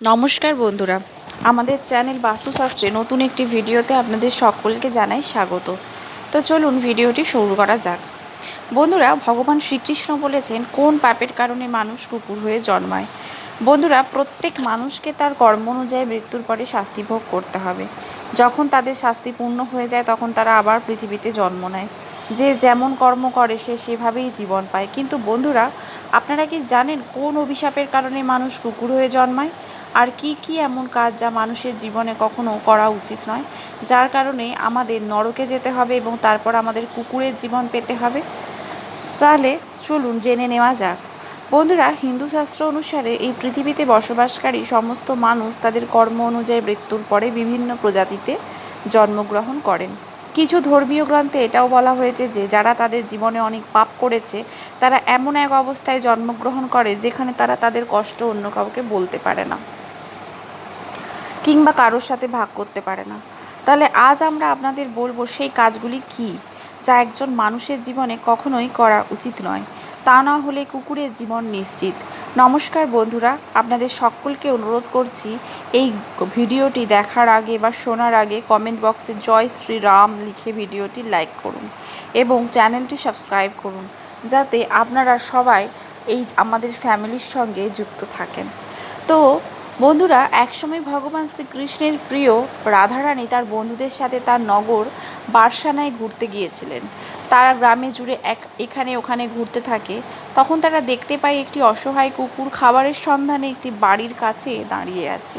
নমস্কার বন্ধুরা, আমাদের চ্যানেল বাস্তুশাস্ত্রে নতুন একটি ভিডিওতে আপনাদের সকলকে জানাই স্বাগত। তো চলুন ভিডিওটি শুরু করা যাক। বন্ধুরা, ভগবান শ্রীকৃষ্ণ বলেছেন, কোন পাপের কারণে মানুষ কুকুর হয়ে জন্মায়? বন্ধুরা, প্রত্যেক মানুষকে তার কর্ম অনুযায়ী মৃত্যুর পরে শাস্তি ভোগ করতে হবে। যখন তাদের শাস্তি পূর্ণ হয়ে যায়, তখন তারা আবার পৃথিবীতে জন্ম নেয়। যে যেমন কর্ম করে, সে সেভাবেই জীবন পায়। কিন্তু বন্ধুরা, আপনারা কি জানেন কোন অভিশাপের কারণে মানুষ কুকুর হয়ে জন্মায়? আর কি কি এমন কাজ যা মানুষের জীবনে কখনো করা উচিত নয়? যার কারণে আমাদের নরকে যেতে হবে এবং তারপর আমাদের কুকুরের জীবন পেতে হবে। তাহলে চলুন জেনে নেওয়া যাক। বন্ধুরা, হিন্দু শাস্ত্র অনুসারে এই পৃথিবীতে বসবাসকারী সমস্ত মানুষ তাদের কর্ম অনুযায়ী মৃত্যুর পরে বিভিন্ন প্রজাতিতে জন্মগ্রহণ করেন। কিছু ধর্মীয় গ্রন্থে এটাও বলা হয়েছে যে, যারা তাদের জীবনে অনেক পাপ করেছে, তারা এমন এক অবস্থায় জন্মগ্রহণ করে যেখানে তারা তাদের কষ্ট অন্য কাউকে বলতে পারে না। কিংবা কারোর সাথে ভাগ করতে পারে না। তাহলে আজ আমরা আপনাদের বলব সেই কাজগুলি কি, যা একজন মানুষের জীবনে কখনোই করা উচিত নয়। তা না হলে কুকুরের জীবন নিশ্চিত। নমস্কার বন্ধুরা, আপনাদের সকলকে অনুরোধ করছি এই ভিডিওটি দেখার আগে বা শোনার আগে কমেন্ট বক্সে জয় শ্রীরাম লিখে ভিডিওটি লাইক করুন এবং চ্যানেলটি সাবস্ক্রাইব করুন, যাতে আপনারা সবাই এই আমাদের ফ্যামিলির সঙ্গে যুক্ত থাকেন। তো বন্ধুরা, একসময় ভগবান শ্রীকৃষ্ণের প্রিয় রাধারানী তার বন্ধুদের সাথে তার নগর বার্সানায় ঘুরতে গিয়েছিলেন। তারা গ্রামে জুড়ে এক এখানে ওখানে ঘুরতে থাকে। তখন তারা দেখতে পায় একটি অসহায় কুকুর খাবারের সন্ধানে একটি বাড়ির কাছে দাঁড়িয়ে আছে।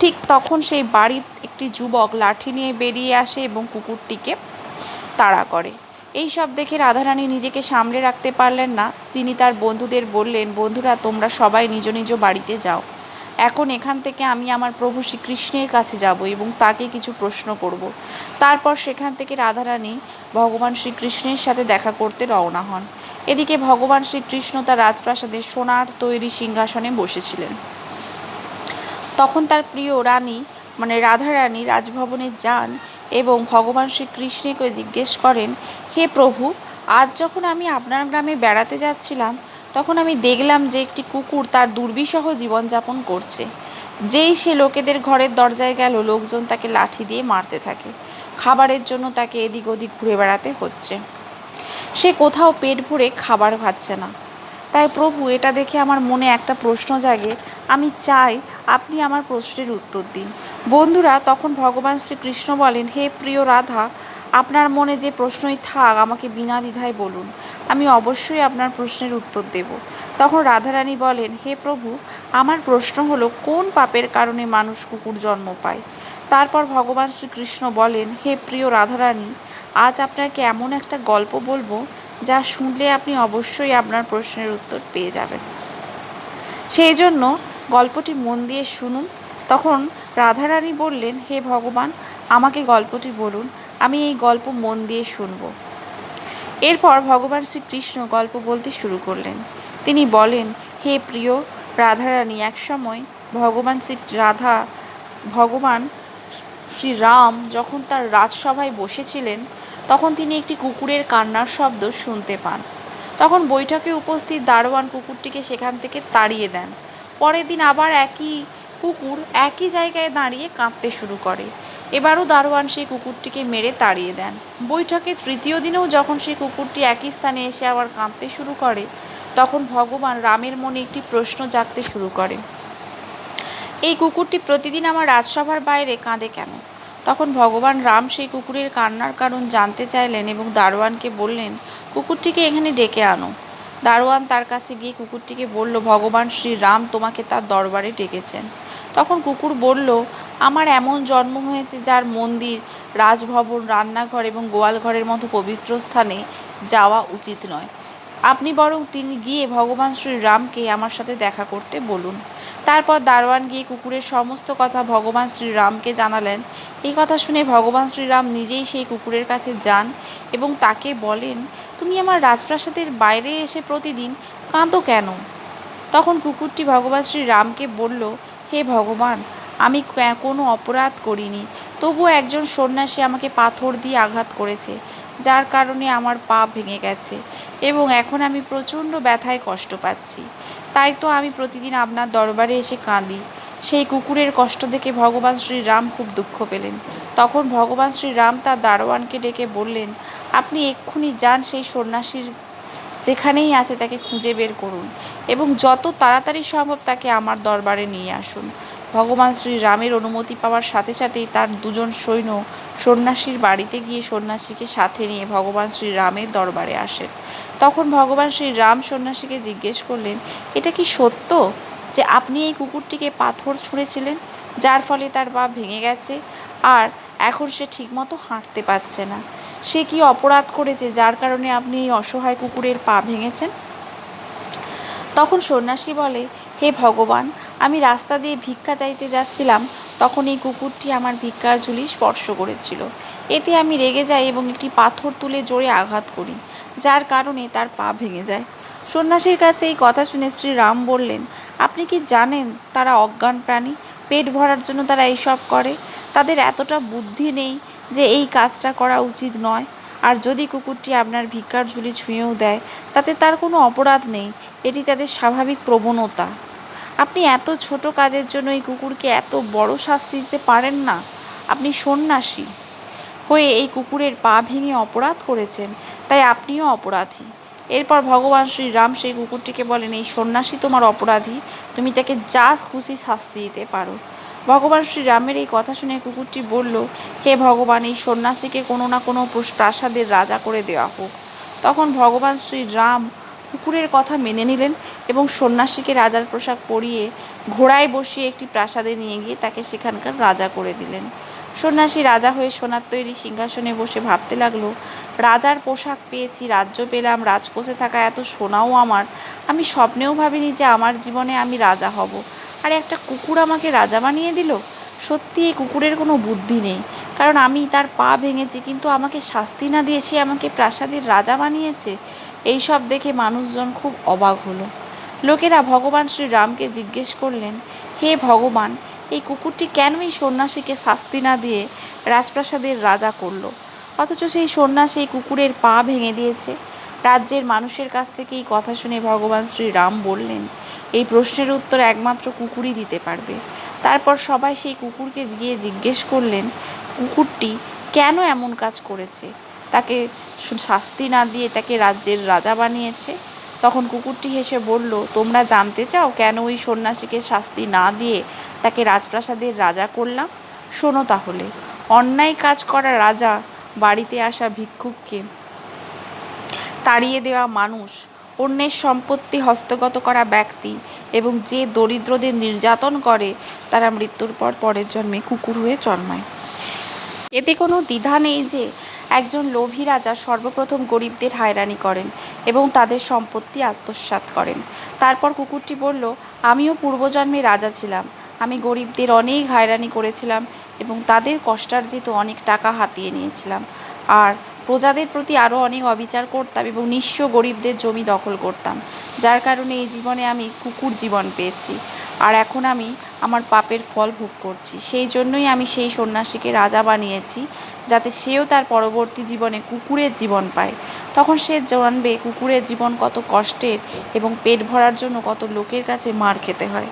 ঠিক তখন সেই বাড়ির একটি যুবক লাঠি নিয়ে বেরিয়ে আসে এবং কুকুরটিকে তাড়া করে। এই সব দেখে রাধারানী নিজেকে সামলে রাখতে পারলেন না। তিনি তার বন্ধুদের বললেন, বন্ধুরা, তোমরা সবাই নিজ নিজ বাড়িতে যাও। এখন এখান থেকে আমি আমার প্রভু শ্রীকৃষ্ণের কাছে যাব এবং তাকে কিছু প্রশ্ন করব। তারপর সেখান থেকে রাধারানী ভগবান শ্রীকৃষ্ণের সাথে দেখা করতে রওনা হন। এদিকে ভগবান শ্রীকৃষ্ণ তার রাজপ্রাসাদে সোনার তৈরি সিংহাসনে বসেছিলেন। তখন তার প্রিয় রানী মানে রাধারানী রাজভবনে যান এবং ভগবান শ্রীকৃষ্ণকে জিজ্ঞেস করেন, হে প্রভু, আজ যখন আমি আপনার গ্রামে বেড়াতে যাচ্ছিলাম তখন আমি দেখলাম যে একটি কুকুর তার দুর্বিষহ জীবনযাপন করছে। যেই সে লোকেদের ঘরের দরজায় গেল, লোকজন তাকে লাঠি দিয়ে মারতে থাকে। খাবারের জন্য তাকে এদিক ওদিক ঘুরে বেড়াতে হচ্ছে। সে কোথাও পেট ভরে খাবার খাচ্ছে না। তাই, প্রভু, এটা দেখে আমার মনে একটা প্রশ্ন জাগে। আমি চাই আপনি আমার প্রশ্নের উত্তর দিন। বন্ধুরা, তখন ভগবান শ্রীকৃষ্ণ বলেন, হে প্রিয় রাধা, আপনার মনে যে প্রশ্নই থাক, আমাকে বিনা দ্বিধায় বলুন। আমি অবশ্যই আপনার প্রশ্নের উত্তর দেব। তখন রাধারানী বলেন, হে প্রভু, আমার প্রশ্ন হলো, কোন পাপের কারণে মানুষ কুকুর জন্ম পায়? তারপর ভগবান শ্রীকৃষ্ণ বলেন, হে প্রিয় রাধারানী, আজ আপনাকে এমন একটা গল্প বলব, যা শুনলে আপনি অবশ্যই আপনার প্রশ্নের উত্তর পেয়ে যাবেন। সেই জন্য গল্পটি মন দিয়ে শুনুন। তখন রাধারানী বললেন, হে ভগবান, আমাকে গল্পটি বলুন, আমি এই গল্প মন দিয়ে শুনব। এরপর ভগবান শ্রীকৃষ্ণ গল্প বলতে শুরু করলেন। তিনি বলেন, হে প্রিয় রাধারানী একসময় ভগবান শ্রী রাধা, ভগবান শ্রীরাম যখন তার রাজসভায় বসেছিলেন, তখন তিনি একটি কুকুরের কান্নার শব্দ শুনতে পান। তখন বৈঠকে উপস্থিত দারোয়ান কুকুরটিকে সেখান থেকে তাড়িয়ে দেন। পরের দিন আবার একই কুকুর একই জায়গায় দাঁড়িয়ে কাঁদতে শুরু করে। এবারও দারোয়ান সেই কুকুরটিকে মেরে তাড়িয়ে দেন। বৈঠকে তৃতীয় দিনেও যখন সেই কুকুরটি একই স্থানে এসে আবার কাঁদতে শুরু করে, তখন ভগবান রামের মনে একটি প্রশ্ন জাগতে শুরু করে। এই কুকুরটি প্রতিদিন আমার রাজসভার বাইরে কাঁদে কেন? তখন ভগবান রাম সেই কুকুরের কান্নার কারণ জানতে চাইলেন এবং দারোয়ানকে বললেন, কুকুরটিকে এখানে ডেকে আনো। দারোয়ান তার কাছে গিয়ে কুকুরটিকে বলল, ভগবান শ্রীরাম তোমাকে তার দরবারে ডেকেছেন। তখন কুকুর বলল, আমার এমন জন্ম হয়েছে যার মন্দির, রাজভবন, রান্নাঘর এবং গোয়ালঘরের মতো পবিত্র স্থানে যাওয়া উচিত নয়। আপনি বরং তিনি গিয়ে ভগবান শ্রীরামকে আমার সাথে দেখা করতে বলুন। তারপর দারোয়ান গিয়ে কুকুরের সমস্ত কথা ভগবান শ্রীরামকে জানালেন। এই কথা শুনে ভগবান শ্রীরাম নিজেই সেই কুকুরের কাছে যান এবং তাকে বলেন, তুমি আমার রাজপ্রাসাদের বাইরে এসে প্রতিদিন কাঁদো কেন? তখন কুকুরটি ভগবান শ্রীরামকে বলল, হে ভগবান আমি কোনো অপরাধ করিনি। তবুও একজন সন্ন্যাসী আমাকে পাথর দিয়ে আঘাত করেছে, যার কারণে আমার পা ভেঙে গেছে এবং এখন আমি প্রচণ্ড ব্যথায় কষ্ট পাচ্ছি। তাই তো আমি প্রতিদিন আপনার দরবারে এসে কাঁদি। সেই কুকুরের কষ্ট দেখে ভগবান শ্রীরাম খুব দুঃখ পেলেন। তখন ভগবান শ্রীরাম তার দারোয়ানকে ডেকে বললেন, আপনি এক্ষুনি যান সেই সন্ন্যাসীর যেখানেই আছে তাকে খুঁজে বের করুন এবং যত তাড়াতাড়ি সম্ভব তাকে আমার দরবারে নিয়ে আসুন। ভগবান শ্রীরামের অনুমতি পাওয়ার সাথে সাথেই তার দুজন সৈন্য সন্ন্যাসীর বাড়িতে গিয়ে সন্ন্যাসীকে সাথে নিয়ে ভগবান শ্রীরামের দরবারে আসেন। তখন ভগবান শ্রীরাম সন্ন্যাসীকে জিজ্ঞেস করলেন, এটা কি সত্য যে আপনি এই কুকুরটিকে পাথর ছুঁড়েছিলেন, যার ফলে তার পা ভেঙে গেছে আর এখন সে ঠিকমতো হাঁটতে পারছে না? সে কি অপরাধ করেছে যার কারণে আপনি এই অসহায় কুকুরের পা ভেঙেছেন? তখন সন্ন্যাসী বলে, হে ভগবান, আমি রাস্তা দিয়ে ভিক্ষা চাইতে যাচ্ছিলাম, তখন এই কুকুরটি আমার ভিক্ষার ঝুলি স্পর্শ করেছিল। এতে আমি রেগে যাই এবং একটি পাথর তুলে জোরে আঘাত করি, যার কারণে তার পা ভেঙে যায়। সন্ন্যাসীর কাছে এই কথা শুনে শ্রী রাম বললেন, আপনি কি জানেন তারা অজ্ঞান প্রাণী? পেট ভরার জন্য তারা এইসব করে? তাদের এতটা বুদ্ধি নেই যে এই কাজটা করা উচিত নয়। আর যদি কুকুরটি আপনার ভিক্ষার ঝুলি ছুঁয়েও দেয়, তাতে তার কোনো অপরাধ নেই। এটি তাদের স্বাভাবিক প্রবণতা। আপনি এত ছোট কাজের জন্য এই কুকুরকে এত বড় শাস্তি দিতে পারেন না। আপনি সন্ন্যাসী হয়ে এই কুকুরের পা ভেঙে অপরাধ করেছেন, তাই আপনিও অপরাধী। এরপর ভগবান শ্রীরাম সেই কুকুরটিকে বলেন, এই সন্ন্যাসী তোমার অপরাধী। তুমি তাকে যা খুশি শাস্তি দিতে পারো। ভগবান শ্রীরামের এই কথা শুনে কুকুরটি বলল, হে ভগবান, এই সন্ন্যাসীকে কোনো না কোনো প্রস- প্রাসাদের রাজা করে দেওয়া হোক। তখন ভগবান শ্রীরাম কুকুরের কথা মেনে নিলেন এবং সন্ন্যাসীকে রাজার পোশাক পরিয়ে ঘোড়ায় বসিয়ে একটি প্রাসাদে নিয়ে গিয়ে তাকে সেখানকার রাজা করে দিলেন। সন্ন্যাসী রাজা হয়ে সোনার তৈরি সিংহাসনে বসে ভাবতে লাগল, রাজার পোশাক পেয়েছি, রাজ্য পেলাম, রাজকোষে থাকা এত সোনাও আমার। আমি স্বপ্নেও ভাবিনি যে আমার জীবনে আমি রাজা হব। আর একটা কুকুর আমাকে রাজা বানিয়ে দিল? সত্যি এই কুকুরের কোনো বুদ্ধি নেই। কারণ আমি তার পা ভেঙেছি, কিন্তু আমাকে শাস্তি না দিয়ে সে আমাকে প্রাসাদের রাজা বানিয়েছে। এই সব দেখে মানুষজন খুব অবাক হলো। লোকেরা ভগবান শ্রীরামকে জিজ্ঞেস করলেন, হে ভগবান, এই কুকুরটি কেন এই সন্ন্যাসীকে শাস্তি না দিয়ে রাজপ্রাসাদের রাজা করল? অথচ সেই সন্ন্যাসী এই কুকুরের পা ভেঙে দিয়েছে। রাজ্যের মানুষের কাছ থেকে এই কথা শুনে ভগবান শ্রীরাম বললেন, এই প্রশ্নের উত্তর একমাত্র কুকুরই দিতে পারবে। তারপর সবাই সেই কুকুরকে গিয়ে জিজ্ঞেস করলেন, কুকুরটি কেন এমন কাজ করেছে? তাকে শাস্তি না দিয়ে তাকে রাজ্যের রাজা বানিয়েছে? তখন কুকুরটি হেসে বলল, তোমরা জানতে চাও কেন ওই সন্ন্যাসীকে শাস্তি না দিয়ে তাকে রাজপ্রাসাদের রাজা করলাম? শোনো তাহলে, অন্যায় কাজ করা রাজা বাড়িতে আসা ভিক্ষুককে তাড়িয়ে দেওয়া মানুষ, অন্যের সম্পত্তি হস্তগত করা ব্যক্তি এবং যে দরিদ্রদের নির্যাতন করে, তারা মৃত্যুর পর পরের জন্মে কুকুর হয়ে জন্মায়। এতে কোনো দ্বিধা নেই যে, একজন লোভী রাজা সর্বপ্রথম গরিবদের হয়রানি করেন এবং তাদের সম্পত্তি আত্মসাৎ করেন। তারপর কুকুরটি বলল, আমিও পূর্বজন্মে রাজা ছিলাম। আমি গরিবদের অনেক হয়রানি করেছিলাম এবং তাদের কষ্টার্জিত অনেক টাকা হাতিয়ে নিয়েছিলাম। আর প্রজাদের প্রতি আরও অনেক অবিচার করতাম এবং নিঃস্ব গরিবদের জমি দখল করতাম। যার কারণে এই জীবনে আমি কুকুর জীবন পেয়েছি। আর এখন আমি আমার পাপের ফল ভোগ করছি। সেই জন্যই আমি সেই সন্ন্যাসীকে রাজা বানিয়েছি, যাতে সেও তার পরবর্তী জীবনে কুকুরের জীবন পায়। তখন সে জানবে কুকুরের জীবন কত কষ্টের এবং পেট ভরার জন্য কত লোকের কাছে মার খেতে হয়।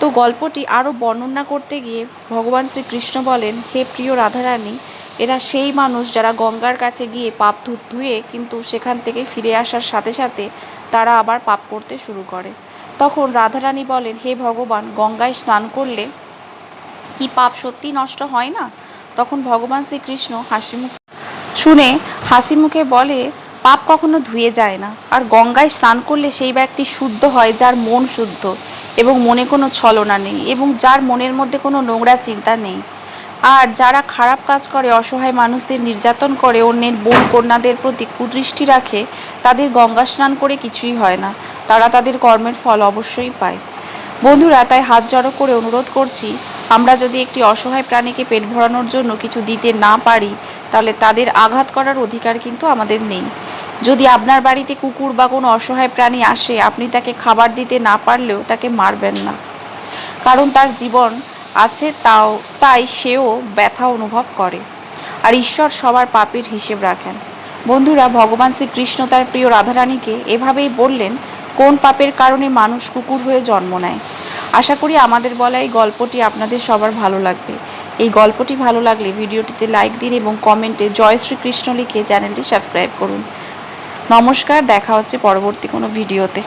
তো গল্পটি আরও বর্ণনা করতে গিয়ে ভগবান শ্রীকৃষ্ণ বলেন, হে প্রিয় রাধারানী এরা সেই মানুষ যারা গঙ্গার কাছে গিয়ে পাপ ধুয়ে কিন্তু সেখান থেকে ফিরে আসার সাথে সাথে তারা আবার পাপ করতে শুরু করে। তখন রাধারানী বলেন, হে ভগবান, গঙ্গায় স্নান করলে কি পাপ সত্যি নষ্ট হয় না? তখন ভগবান শ্রীকৃষ্ণ হাসি মুখ শুনে হাসি মুখে বলে, পাপ কখনো ধুয়ে যায় না। আর গঙ্গায় স্নান করলে সেই ব্যক্তি শুদ্ধ হয় যার মন শুদ্ধ এবং মনে কোনো ছলনা নেই এবং যার মনের মধ্যে কোনো নোংরা চিন্তা নেই। আর যারা খারাপ কাজ করে, অসহায় মানুষদের নির্যাতন করে, অন্যের বোন কন্যাদের প্রতি কুদৃষ্টি রাখে, তাদের গঙ্গা স্নান করে কিছুই হয় না। তারা তাদের কর্মের ফল অবশ্যই পায়। বন্ধুরা, তাই হাত জড়ো করে অনুরোধ করছি, আমরা যদি একটি অসহায় প্রাণীকে পেট ভরানোর জন্য কিছু দিতে না পারি, তাহলে তাদের আঘাত করার অধিকার কিন্তু আমাদের নেই। যদি আপনার বাড়িতে কুকুর বা কোনো অসহায় প্রাণী আসে, আপনি তাকে খাবার দিতে না পারলেও তাকে মারবেন না। কারণ তার জীবন আছে তাও, তাই সেও ব্যথা অনুভব করে। আর ঈশ্বর সবার পাপের হিসেব রাখেন। বন্ধুরা, ভগবান শ্রীকৃষ্ণ তার প্রিয় রাধারানীকে এভাবেই বললেন, কোন পাপের কারণে মানুষ কুকুর হয়ে জন্ম নেয়? আশা করি আমাদের বলা এই গল্পটি আপনাদের সবার ভালো লাগবে। এই গল্পটি ভালো লাগলে ভিডিওটিতে লাইক দিন এবং কমেন্টে জয় শ্রীকৃষ্ণ লিখে চ্যানেলটি সাবস্ক্রাইব করুন। নমস্কার, দেখা হচ্ছে পরবর্তী কোনো ভিডিওতে।